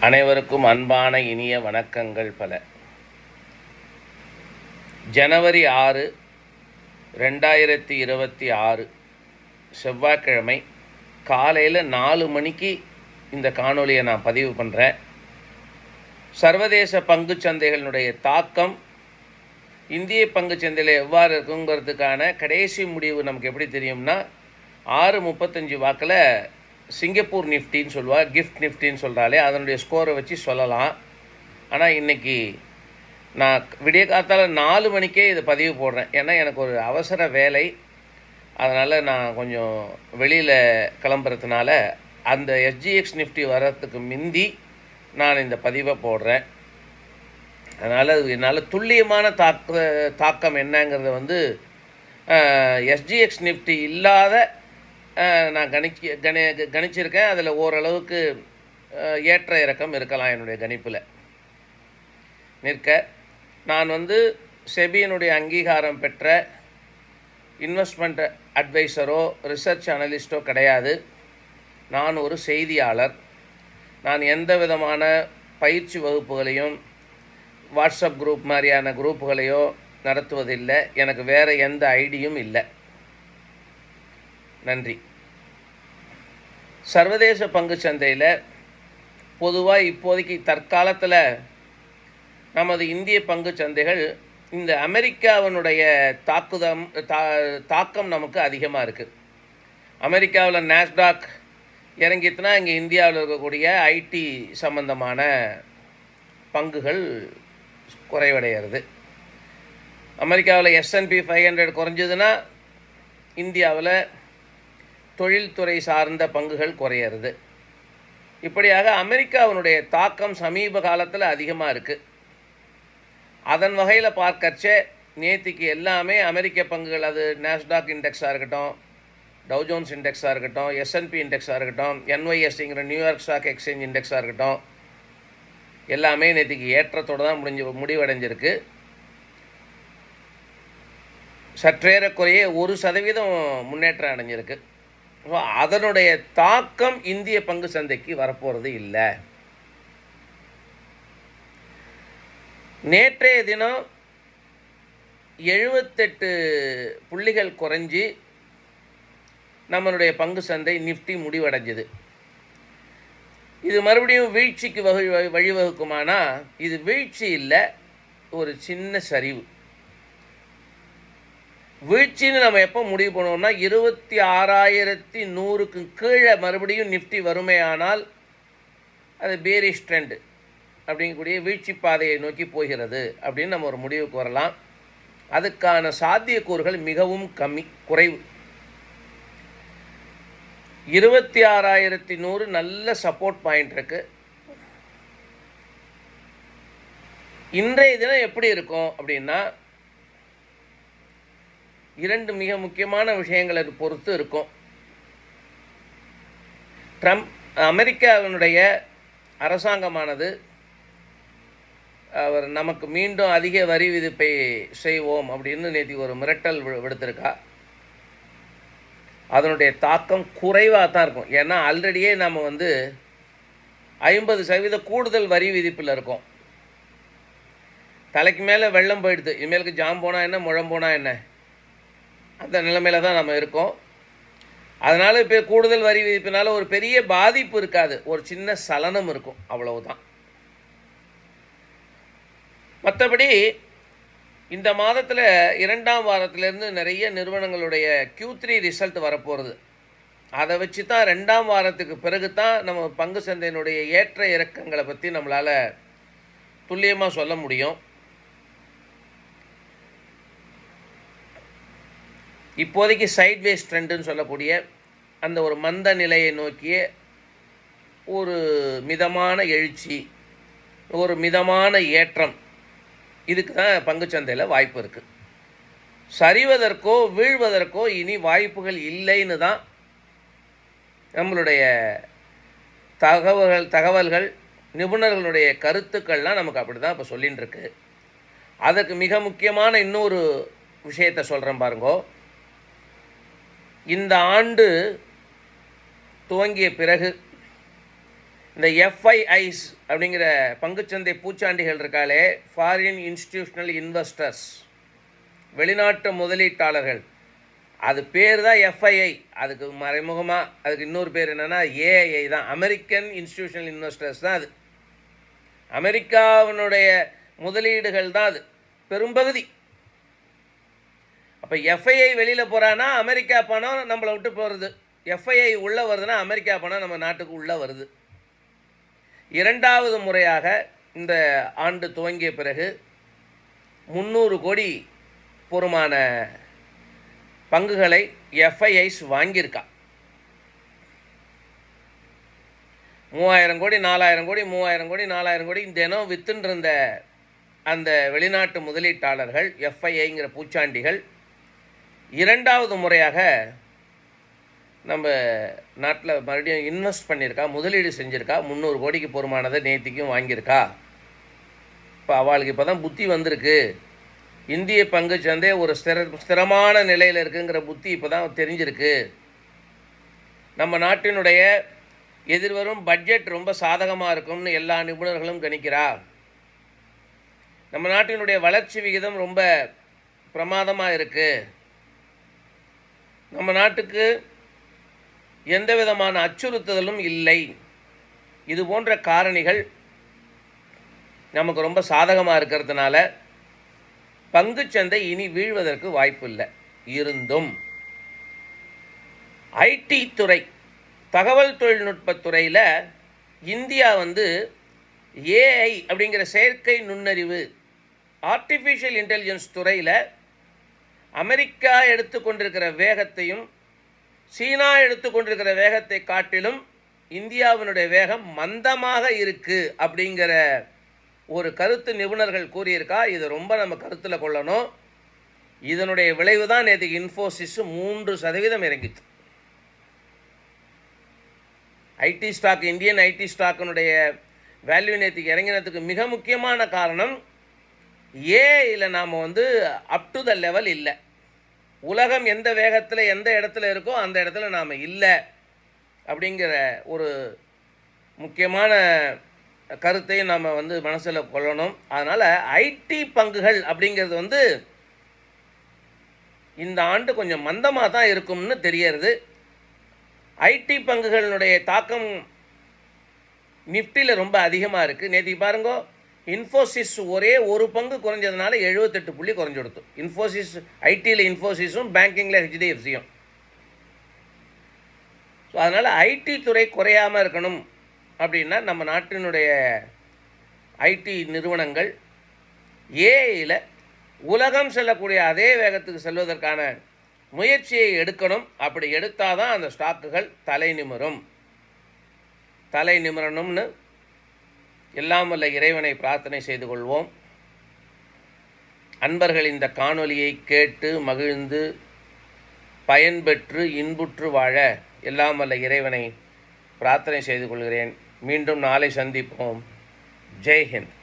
அனைவருக்கும் அன்பான இனிய வணக்கங்கள் பல. ஜனவரி ஆறு ரெண்டாயிரத்தி இருபத்தி ஆறு செவ்வாய்க்கிழமை காலையில் நாலு மணிக்கு இந்த காணொலியை நான் பதிவு பண்ணுறேன் சர்வதேச பங்குச் சந்தைகளினுடைய தாக்கம் இந்திய பங்குச் சந்தையில் எவ்வாறு இருக்குங்கிறதுக்கான கடைசி முடிவு நமக்கு எப்படி தெரியும்னா ஆறு முப்பத்தஞ்சு வாக்கில் சிங்கப்பூர் நிஃப்டின்னு சொல்லுவா கிஃப்ட் நிஃப்டின்னு சொல்கிறாலே அதனுடைய ஸ்கோரை வச்சு சொல்லலாம். ஆனால் இன்றைக்கி நான் விடிய காத்தால் நாலு மணிக்கே இதை பதிவு போடுறேன். ஏன்னா எனக்கு ஒரு அவசர வேலை. அதனால் நான் கொஞ்சம் வெளியில் கிளம்புறதுனால அந்த எஸ்ஜிஎக்ஸ் நிஃப்டி வர்றதுக்கு முந்தி நான் இந்த பதிவை போடுறேன். அதனால் என்னால் துல்லியமான தாக்க தாக்கம் என்னங்கிறத வந்து எஸ்ஜிஎக்ஸ் நிஃப்டி இல்லாத நான் கணிக்க கணி கணிச்சிருக்கேன். அதில் ஓரளவுக்கு ஏற்ற இறக்கம் இருக்கலாம் என்னுடைய கணிப்பில். நிற்க நான் வந்து செபியினுடைய அங்கீகாரம் பெற்ற இன்வெஸ்ட்மெண்ட் அட்வைசரோ ரிசர்ச் அனலிஸ்ட்டோ கிடையாது. நான் ஒரு செய்தியாளர். நான் எந்த விதமான பயிற்சி வகுப்புகளையும் வாட்ஸ்அப் குரூப் மாதிரியான குரூப்புகளையோ நடத்துவதில்லை. எனக்கு வேறு எந்த ஐடியும் இல்லை. நன்றி. சர்வதேச பங்குச் சந்தையில் பொதுவாக இப்போதைக்கு தற்காலத்தில் நமது இந்திய பங்குச் சந்தைகள் இந்த அமெரிக்காவினுடைய தாக்குதம் தா தாக்கம் நமக்கு அதிகமாக இருக்குது அமெரிக்காவில் நாஸ்டாக் இறங்கிட்டுனா இங்கே இந்தியாவில் இருக்கக்கூடிய ஐடி சம்பந்தமான பங்குகள் குறைவடைகிறது அமெரிக்காவில் எஸ்என்பி ஃபைவ் ஹண்ட்ரட் குறைஞ்சதுன்னா இந்தியாவில் தொழில்துறை சார்ந்த பங்குகள் குறையிறது. இப்படியாக அமெரிக்காவினுடைய தாக்கம் சமீப காலத்தில் அதிகமாக இருக்குது அதன் வகையில் பார்க்கச்சே நேத்திக்கு எல்லாமே அமெரிக்க பங்குகள் அது நாஸ்டாக் இண்டெக்ஸாக இருக்கட்டும் டவுஜோன்ஸ் இண்டெக்ஸாக இருக்கட்டும் எஸ்என்பி இண்டெக்ஸாக இருக்கட்டும் என்ஒய்எஸ்டிங்கிற நியூயார்க் ஸ்டாக் எக்ஸ்சேஞ்ச் இண்டெக்ஸாக இருக்கட்டும் எல்லாமே நேற்றுக்கு ஏற்றத்தோடு தான் முடிஞ்சு முடிவடைஞ்சிருக்கு. சற்றேறக்குறைய ஒரு சதவீதம் முன்னேற்றம் அடைஞ்சிருக்கு. அதனுடைய தாக்கம் இந்திய பங்கு சந்தைக்கு வரப்போகிறது இல்லை. நேற்றைய தினம் எழுபத்தெட்டு புள்ளிகள் குறைஞ்சி நம்மளுடைய பங்கு சந்தை நிஃப்டி முடிவடைஞ்சது. இது மறுபடியும் வீழ்ச்சிக்கு வகை வழி- வழிவகுக்குமானா இது வீழ்ச்சி இல்லை ஒரு சின்ன சரிவு. வீழ்ச்சின்னு நம்ம எப்போ முடிவு பண்ணுவோம்னா இருபத்தி ஆறாயிரத்தி நூறுக்கு கீழே மறுபடியும் நிஃப்டி வறுமையானால் அது பேரிஷ் ட்ரெண்டு அப்படிங்கக்கூடிய வீழ்ச்சி பாதையை நோக்கி போகிறது அப்படின்னு நம்ம ஒரு முடிவுக்கு வரலாம். அதுக்கான சாத்தியக்கூறுகள் மிகவும் கம்மி குறைவு. இருபத்தி ஆறாயிரத்தி நூறு நல்ல சப்போர்ட் பாயிண்ட் இருக்கு. இன்றைய தினம் எப்படி இருக்கும் அப்படின்னா இரண்டு மிக முக்கியமான விஷயங்களை பொறுத்து இருக்கும். ட்ரம்ப் அமெரிக்காவினுடைய அரசாங்கமானது அவர் நமக்கு மீண்டும் அதிக வரி விதிப்பை செய்வோம் அப்படின்னு நேற்று ஒரு மிரட்டல் விடுத்திருக்கா. அதனுடைய தாக்கம் குறைவாக தான் இருக்கும். ஏன்னா ஆல்ரெடியே நம்ம வந்து ஐம்பது சதவீத கூடுதல் வரி விதிப்பில் இருக்கோம். தலைக்கு மேலே வெள்ளம் போயிடுது. இனிமேலுக்கு ஜாம் போனால் என்ன முழம் போனால் என்ன? அந்த நிலைமையில தான் நம்ம இருக்கோம். அதனால் இப்போ கூடுதல் வரி விதிப்பினால ஒரு பெரிய பாதிப்பு இருக்காது. ஒரு சின்ன சலனம் இருக்கும். அவ்வளவுதான். மற்றபடி இந்த மாதத்தில் இரண்டாம் வாரத்திலேருந்து நிறைய நிறுவனங்களுடைய கியூ த்ரீ ரிசல்ட் வரப்போகிறது அதை வச்சு தான் ரெண்டாம் வாரத்துக்கு பிறகு தான் நம்ம பங்கு சந்தையினுடைய ஏற்ற இறக்கங்களை பற்றி நம்மளால் துல்லியமாக சொல்ல முடியும். இப்போதைக்கு சைட்வேஸ் ட்ரெண்டுன்னு சொல்லக்கூடிய அந்த ஒரு மந்த நிலையை நோக்கிய ஒரு மிதமான எழுச்சி ஒரு மிதமான ஏற்றம். இதுக்கு தான் பங்குச்சந்தையில் வாய்ப்பு இருக்குது சரிவதற்கோ வீழ்வதற்கோ இனி வாய்ப்புகள் இல்லைன்னு தான் நம்மளுடைய தகவல்கள் தகவல்கள் நிபுணர்களுடைய கருத்துக்கள்லாம் நமக்கு அப்படி தான் இப்போ சொல்லின்னு இருக்கு. அதற்கு மிக முக்கியமான இன்னொரு விஷயத்தை சொல்கிறேன் பாருங்கோ. இந்த ஆண்டு துவங்கிய பிறகு இந்த எஃப்ஐஐஸ் அப்படிங்கிற பங்குச்சந்தை பூச்சாண்டிகள் இருக்காளே ஃபாரின் இன்ஸ்டிடியூஷனல் இன்வெஸ்டர்ஸ் வெளிநாட்டு முதலீட்டாளர்கள் அது பேர் தான் எஃப்ஐஐ அதுக்கு மறைமுகமாக அதுக்கு இன்னொரு பேர் என்னென்னா ஏஐஐ தான். அமெரிக்கன் இன்ஸ்டிடியூஷனல் இன்வெஸ்டர்ஸ் தான் அது. அமெரிக்காவினுடைய முதலீடுகள் தான் அது. பெரும்பகுதி. அப்போ எஃப்ஐஐ வெளியில் போகிறான்னா அமெரிக்கா பணம் நம்மளை விட்டு போகிறது எஃப்ஐஐ உள்ளே வருதுன்னா அமெரிக்கா பணம் நம்ம நாட்டுக்கு உள்ளே வருது. இரண்டாவது முறையாக இந்த ஆண்டு துவங்கிய பிறகு முந்நூறு கோடி பொறுமான பங்குகளை எஃப்ஐஐஸ் வாங்கியிருக்கா. மூவாயிரம் கோடி நாலாயிரம் கோடி மூவாயிரம் கோடி நாலாயிரம் கோடி தினம் வித்துன்றிருந்த அந்த வெளிநாட்டு முதலீட்டாளர்கள் எஃப்ஐஐங்கிற பூச்சாண்டிகள் இரண்டாவது முறையாக நம்ம நாட்டில் மறுபடியும் இன்வெஸ்ட் பண்ணியிருக்கா முதலீடு செஞ்சுருக்கா முந்நூறு கோடிக்கு பொறுமானதை நேத்திக்கும் வாங்கியிருக்கா. இப்போ அவளுக்கு இப்போ தான் புத்தி வந்திருக்கு. இந்திய பங்கு சந்தை ஒரு ஸ்திர ஸ்திரமான நிலையில் இருக்குங்கிற புத்தி இப்போ தான் தெரிஞ்சிருக்கு. நம்ம நாட்டினுடைய எதிர்வரும் பட்ஜெட் ரொம்ப சாதகமாக இருக்கும்னு எல்லா நிபுணர்களும் கணிக்கிறா. நம்ம நாட்டினுடைய வளர்ச்சி விகிதம் ரொம்ப பிரமாதமாக இருக்குது நம்ம நாட்டுக்கு எந்த விதமான அச்சுறுத்துதலும் இல்லை. இது போன்ற காரணிகள் நமக்கு ரொம்ப சாதகமாக இருக்கிறதுனால பங்குச்சந்தை இனி வீழ்வதற்கு வாய்ப்பு இல்லை இருந்தும் ஐடி துறை தகவல் தொழில்நுட்பத்துறையில் இந்தியா வந்து ஏஐ அப்படிங்கிற செயற்கை நுண்ணறிவு ஆர்டிஃபிஷியல் இன்டெலிஜென்ஸ் துறையில் அமெரிக்கா எடுத்துக்கொண்டிருக்கிற வேகத்தையும் சீனா எடுத்துக்கொண்டிருக்கிற வேகத்தை காட்டிலும் இந்தியாவினுடைய வேகம் மந்தமாக இருக்குது அப்படிங்கிற ஒரு கருத்து நிபுணர்கள் கூறியிருக்கா. இதை ரொம்ப நம்ம கருத்தில் கொள்ளணும். இதனுடைய விளைவு தான் நேற்று இன்ஃபோசிஸ் மூன்று சதவீதம் இறங்கிச்சு. ஐடி ஸ்டாக் இந்தியன் ஐடி ஸ்டாக்கினுடைய வேல்யூ நேற்றுக்கு இறங்கினதுக்கு மிக முக்கியமான காரணம் ஏஐயில் நாம் வந்து அப் டு த லெவல் இல்லை. உலகம் எந்த வேகத்தில் எந்த இடத்துல இருக்கோ அந்த இடத்துல நாம் இல்லை. அப்படிங்கிற ஒரு முக்கியமான கருத்தையும் நாம் வந்து மனசில் கொள்ளணும். அதனால் ஐடி பங்குகள் அப்படிங்கிறது வந்து இந்த ஆண்டு கொஞ்சம் மந்தமாக தான் இருக்கும்னு தெரியறது. ஐடி பங்குகளினுடைய தாக்கம் நிஃப்டியில் ரொம்ப அதிகமாக இருக்குது நேற்றுக்கு பாருங்க இன்ஃபோசிஸ் ஒரே ஒரு பங்கு குறைஞ்சதுனால எழுபத்தெட்டு புள்ளி குறைஞ்சு கொடுத்து. இன்ஃபோசிஸ் ஐடியில் இன்ஃபோசிஸும் பேங்கிங்கில் ஹெச்டிஎஃப்சியும் ஸோ அதனால் ஐடி துறை குறையாமல் இருக்கணும் அப்படின்னா நம்ம நாட்டினுடைய ஐடி நிறுவனங்கள் ஏஐயில் உலகம் செல்லக்கூடிய அதே வேகத்துக்கு செல்வதற்கான முயற்சியை எடுக்கணும். அப்படி எடுத்தால் தான் அந்த ஸ்டாக்குகள் தலை நிமிரும். தலை நிமிரணும்னு எல்லாம் வல்ல இறைவனை பிரார்த்தனை செய்து கொள்வோம். அன்பர்கள் இந்த காணொலியை கேட்டு மகிழ்ந்து பயன்பெற்று இன்புற்று வாழ எல்லாம் வல்ல இறைவனை பிரார்த்தனை செய்து கொள்கிறேன். மீண்டும் நாளை சந்திப்போம். ஜெய்ஹிந்த்